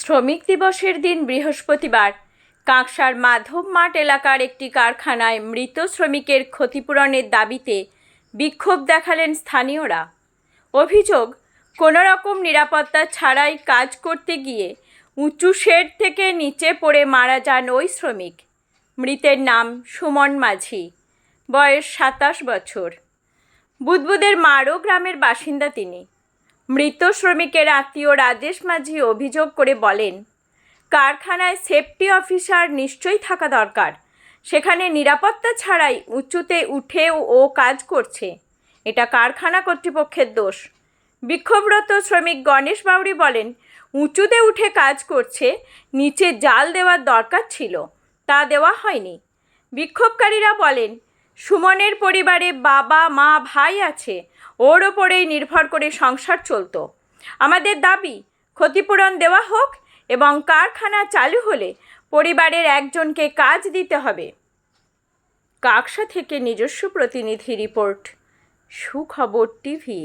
শ্রমিক দিবসের দিন বৃহস্পতিবার। কাঁকসার মাধব মাঠ এলাকার একটি কারখানায় মৃত শ্রমিকের ক্ষতিপূরণের দাবিতে বিক্ষোভ দেখালেন স্থানীয়রা। অভিযোগ কোনো রকম নিরাপত্তা ছাড়াই কাজ করতে গিয়ে উঁচু শেড থেকে নিচে পড়ে মারা যান ওই শ্রমিক। মৃতের নাম সুমন মাঝি, বয়স সাতাশ বছর। বুদবুদের মারো গ্রামের বাসিন্দা তিনি। মৃত শ্রমিকের আত্মীয় রাজেশ মাঝি অভিযোগ করে বলেন, কারখানায় সেফটি অফিসার নিশ্চয়ই থাকা দরকার। সেখানে নিরাপত্তা ছাড়াই উঁচুতে উঠেও ও কাজ করছে। এটা কারখানা কর্তৃপক্ষের দোষ। বিক্ষোভরত শ্রমিক গণেশ বাউরি বলেন, উঁচুতে উঠে কাজ করছে, নিচে জাল দেওয়ার দরকার ছিল, তা দেওয়া হয়নি। বিক্ষোভকারীরা বলেন সুমনের পরিবারে বাবা, মা, ভাই আছে। ওর ওপরেই নির্ভর করে সংসার চলত। আমাদের দাবি, ক্ষতিপূরণ দেওয়া হোক এবং কারখানা চালু হলে পরিবারের একজনকে কাজ দিতে হবে। কাকসা থেকে নিজস্ব প্রতিনিধি রিপোর্ট, সুখবর টিভি।